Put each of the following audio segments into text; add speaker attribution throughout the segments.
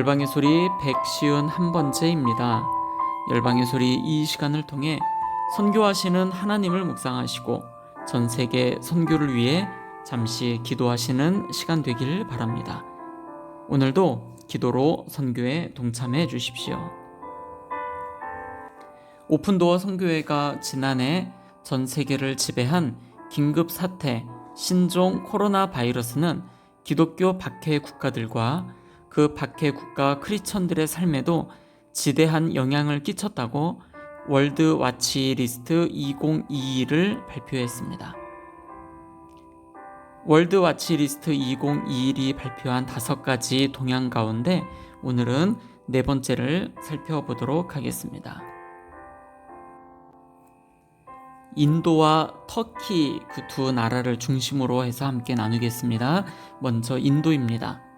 Speaker 1: 열방의 소리 151번째입니다. 열방의 소리 이 시간을 통해 선교하시는 하나님을 묵상하시고 전 세계 선교를 위해 잠시 기도하시는 시간 되길 바랍니다. 오늘도 기도로 선교에 동참해 주십시오. 오픈도어 선교회가 지난해 전 세계를 지배한 긴급 사태 신종 코로나 바이러스는 기독교 박해 국가들과 그 박해 국가 크리스천들의 삶에도 지대한 영향을 끼쳤다고 월드 와치 리스트 2022를 발표했습니다. 월드 와치 리스트 2021이 발표한 다섯 가지 동향 가운데 오늘은 네 번째를 살펴보도록 하겠습니다. 인도와 터키 그 두 나라를 중심으로 해서 함께 나누겠습니다. 먼저 인도입니다.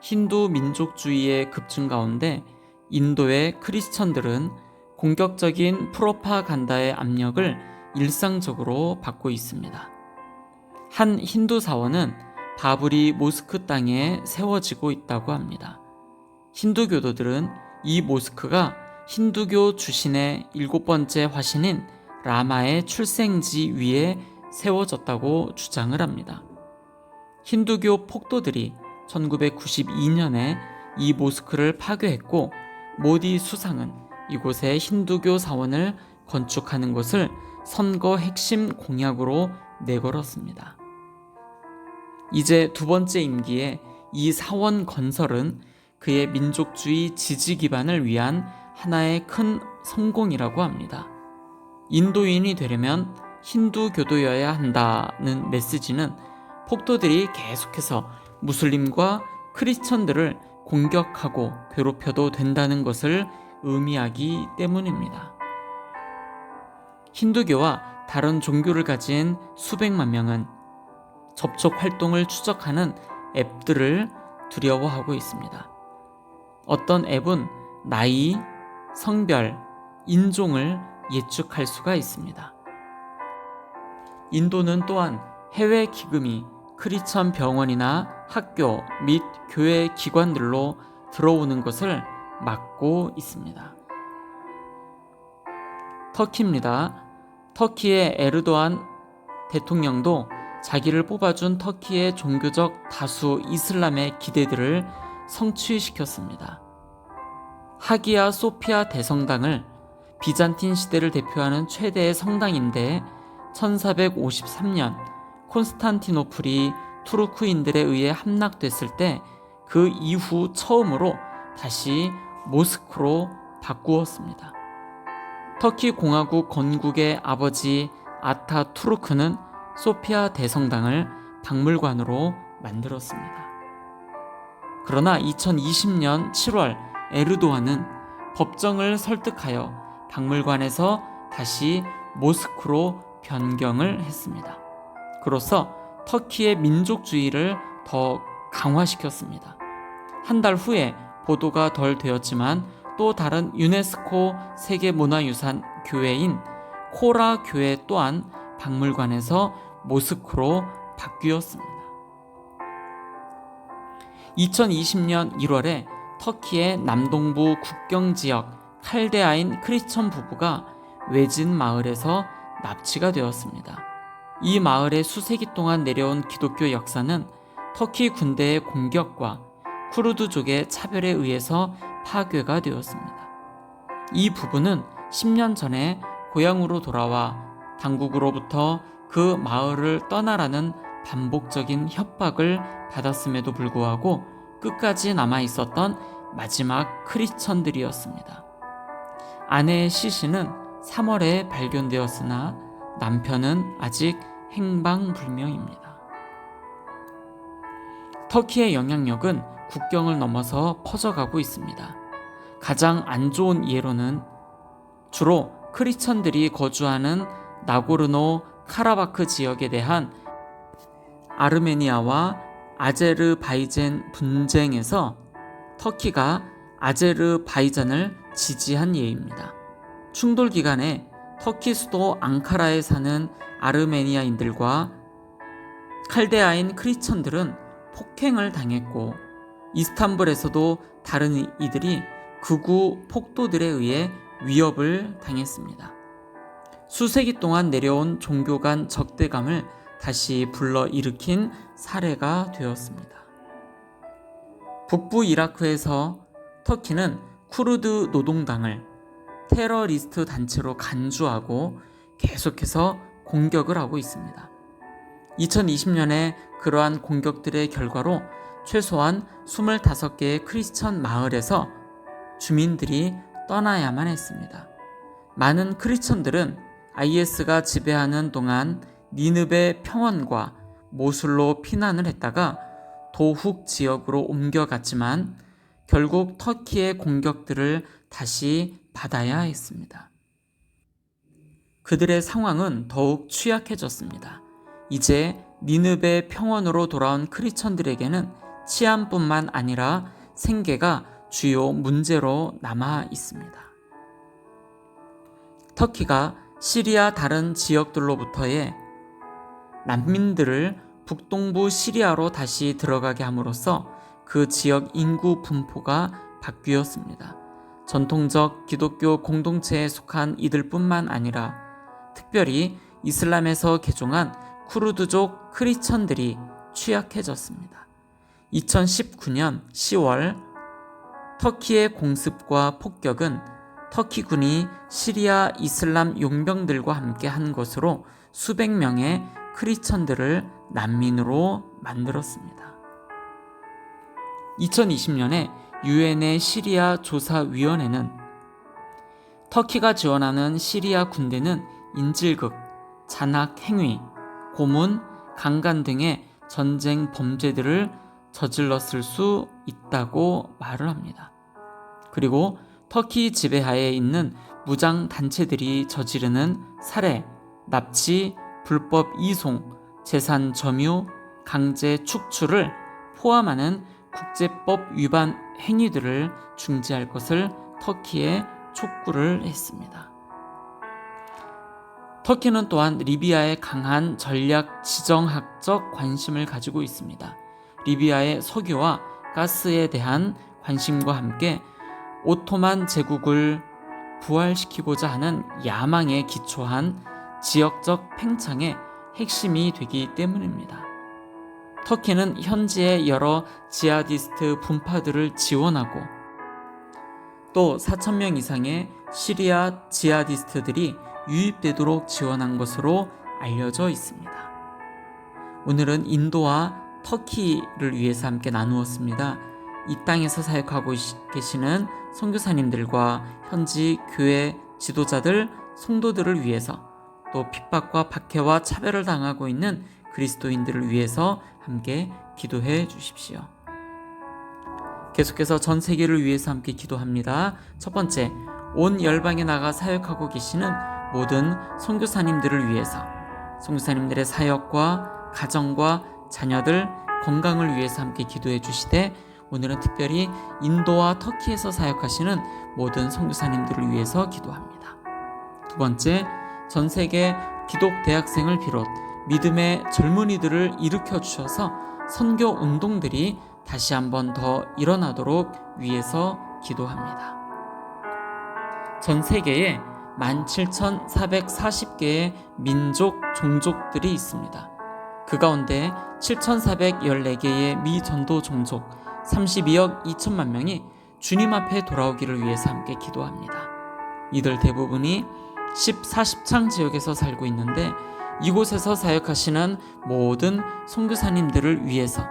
Speaker 1: 힌두 민족주의의 급증 가운데 인도의 크리스천들은 공격적인 프로파간다의 압력을 일상적으로 받고 있습니다. 한 힌두 사원은 바불이 모스크 땅에 세워지고 있다고 합니다. 힌두교도들은 이 모스크가 힌두교 주신의 일곱 번째 화신인 라마의 출생지 위에 세워졌다고 주장을 합니다. 힌두교 폭도들이 1992년에 이 모스크를 파괴했고 모디 수상은 이곳에 힌두교 사원을 건축하는 것을 선거 핵심 공약으로 내걸었습니다. 이제 두 번째 임기에 이 사원 건설은 그의 민족주의 지지 기반을 위한 하나의 큰 성공이라고 합니다. 인도인이 되려면 힌두교도여야 한다는 메시지는 폭도들이 계속해서 무슬림과 크리스천들을 공격하고 괴롭혀도 된다는 것을 의미하기 때문입니다. 힌두교와 다른 종교를 가진 수백만 명은 접촉 활동을 추적하는 앱들을 두려워하고 있습니다. 어떤 앱은 나이, 성별, 인종을 예측할 수가 있습니다. 인도는 또한 해외 기금이 크리스천 병원이나 학교 및 교회 기관들로 들어오는 것을 막고 있습니다. 터키입니다. 터키의 에르도안 대통령도 자기를 뽑아준 터키의 종교적 다수 이슬람의 기대들을 성취시켰습니다. 하기야 소피아 대성당을 비잔틴 시대를 대표하는 최대의 성당인데 1453년 콘스탄티노플이 투르크인들에 의해 함락됐을 때 그 이후 처음으로 다시 모스크로 바꾸었습니다. 터키 공화국 건국의 아버지 아타 투르크는 소피아 대성당을 박물관으로 만들었습니다. 그러나 2020년 7월 에르도안은 법정을 설득하여 박물관에서 다시 모스크로 변경을 했습니다. 그로써 터키의 민족주의를 더 강화시켰습니다. 한 달 후에 보도가 덜 되었지만 또 다른 유네스코 세계문화유산 교회인 코라 교회 또한 박물관에서 모스크로 바뀌었습니다. 2020년 1월에 터키의 남동부 국경 지역 칼데아인 크리스천 부부가 외진 마을에서 납치가 되었습니다. 이 마을에 수세기 동안 내려온 기독교 역사는 터키 군대의 공격과 쿠르드족의 차별에 의해서 파괴가 되었습니다. 이 부부는 10년 전에 고향으로 돌아와 당국으로부터 그 마을을 떠나라는 반복적인 협박을 받았음에도 불구하고 끝까지 남아 있었던 마지막 크리스천들이었습니다. 아내의 시신은 3월에 발견되었으나 남편은 아직 행방불명입니다. 터키의 영향력은 국경을 넘어서 퍼져가고 있습니다. 가장 안 좋은 예로는 주로 크리스천들이 거주하는 나고르노 카라바크 지역에 대한 아르메니아와 아제르바이젠 분쟁에서 터키가 아제르바이잔을 지지한 예입니다. 충돌 기간에 터키 수도 앙카라에 사는 아르메니아인들과 칼데아인 크리스천들은 폭행을 당했고 이스탄불에서도 다른 이들이 극우 폭도들에 의해 위협을 당했습니다. 수세기 동안 내려온 종교 간 적대감을 다시 불러 일으킨 사례가 되었습니다. 북부 이라크에서 터키는 쿠르드 노동당을 테러리스트 단체로 간주하고 계속해서 공격을 하고 있습니다. 2020년에 그러한 공격들의 결과로 최소한 25개의 크리스천 마을에서 주민들이 떠나야만 했습니다. 많은 크리스천들은 IS가 지배하는 동안 니느베 평원과 모술로 피난을 했다가 도훅 지역으로 옮겨갔지만 결국 터키의 공격들을 다시 받아야 했습니다. 그들의 상황은 더욱 취약해졌습니다. 이제 니느베 평원으로 돌아온 크리스천들에게는 치안뿐만 아니라 생계가 주요 문제로 남아 있습니다. 터키가 시리아 다른 지역들로부터의 난민들을 북동부 시리아로 다시 들어가게 함으로써 그 지역 인구 분포가 바뀌었습니다. 전통적 기독교 공동체에 속한 이들뿐만 아니라 특별히 이슬람에서 개종한 쿠르드족 크리스천들이 취약해졌습니다. 2019년 10월 터키의 공습과 폭격은 터키군이 시리아 이슬람 용병들과 함께 한 것으로 수백 명의 크리스천들을 난민으로 만들었습니다. 2020년에 유엔의 시리아 조사위원회는 터키가 지원하는 시리아 군대는 인질극, 잔악 행위, 고문, 강간 등의 전쟁 범죄들을 저질렀을 수 있다고 말을 합니다. 그리고 터키 지배하에 있는 무장 단체들이 저지르는 살해, 납치, 불법 이송, 재산 점유, 강제 축출을 포함하는 국제법 위반 행위들을 중지할 것을 터키에 촉구를 했습니다. 터키는 또한 리비아에 강한 전략 지정학적 관심을 가지고 있습니다. 리비아의 석유와 가스에 대한 관심과 함께 오토만 제국을 부활시키고자 하는 야망에 기초한 지역적 팽창의 핵심이 되기 때문입니다. 터키는 현지의 여러 지하디스트 분파들을 지원하고 또 4천명 이상의 시리아 지하디스트들이 유입되도록 지원한 것으로 알려져 있습니다. 오늘은 인도와 터키를 위해서 함께 나누었습니다. 이 땅에서 사역하고 계시는 선교사님들과 현지 교회 지도자들, 성도들을 위해서 또 핍박과 박해와 차별을 당하고 있는 그리스도인들을 위해서 함께 기도해 주십시오. 계속해서 전 세계를 위해서 함께 기도합니다. 첫 번째, 온 열방에 나가 사역하고 계시는 모든 선교사님들을 위해서 선교사님들의 사역과 가정과 자녀들 건강을 위해서 함께 기도해 주시되 오늘은 특별히 인도와 터키에서 사역하시는 모든 선교사님들을 위해서 기도합니다. 두 번째, 전 세계 기독 대학생을 비롯 믿음의 젊은이들을 일으켜 주셔서 선교 운동들이 다시 한번 더 일어나도록 위해서 기도합니다. 전 세계에 17,440개의 민족, 종족들이 있습니다. 그 가운데 7,414개의 미전도 종족 32억 2천만 명이 주님 앞에 돌아오기를 위해서 함께 기도합니다. 이들 대부분이 10, 40창 지역에서 살고 있는데 이곳에서 사역하시는 모든 선교사님들을 위해서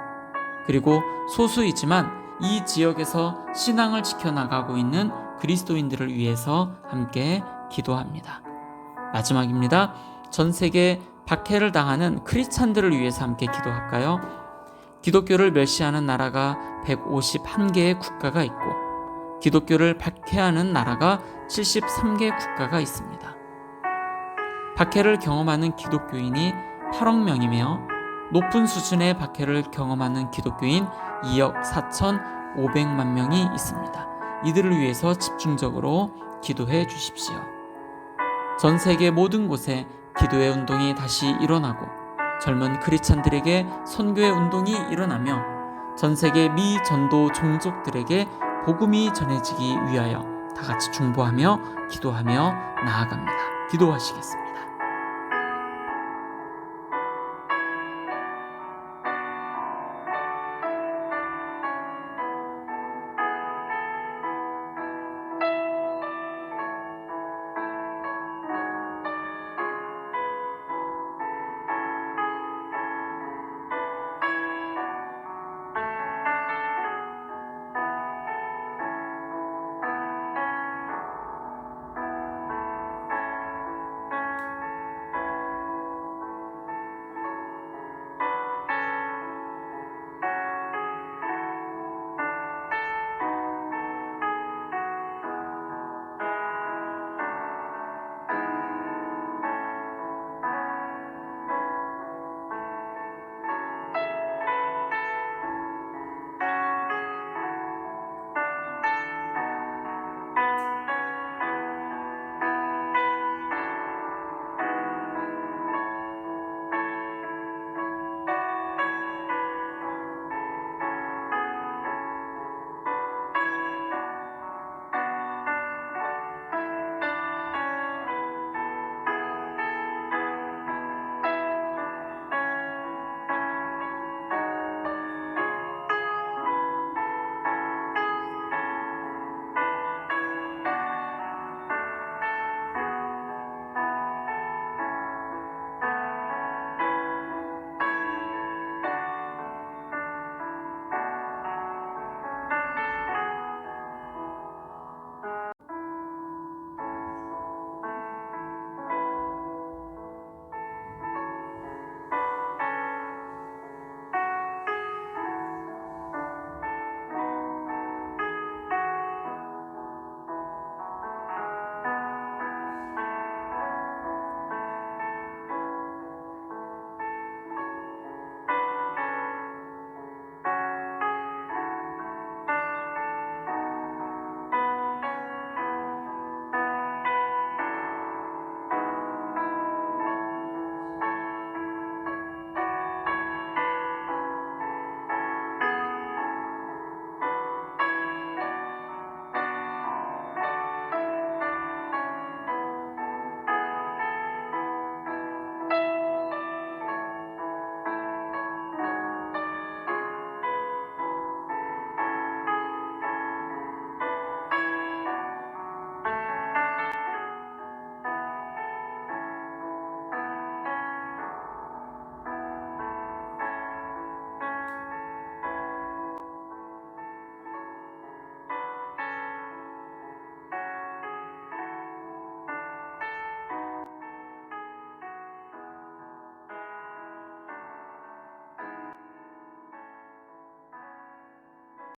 Speaker 1: 그리고 소수이지만 이 지역에서 신앙을 지켜나가고 있는 그리스도인들을 위해서 함께 기도합니다. 마지막입니다. 전 세계 박해를 당하는 크리스찬들을 위해서 함께 기도할까요? 기독교를 멸시하는 나라가 151개의 국가가 있고 기독교를 박해하는 나라가 73개 국가가 있습니다. 박해를 경험하는 기독교인이 8억 명이며 높은 수준의 박해를 경험하는 기독교인 2억 4,500만 명이 있습니다. 이들을 위해서 집중적으로 기도해 주십시오. 전 세계 모든 곳에 기도의 운동이 다시 일어나고 젊은 크리스찬들에게 선교의 운동이 일어나며 전 세계 미 전도 종족들에게 복음이 전해지기 위하여 다 같이 중보하며 기도하며 나아갑니다. 기도하시겠습니다.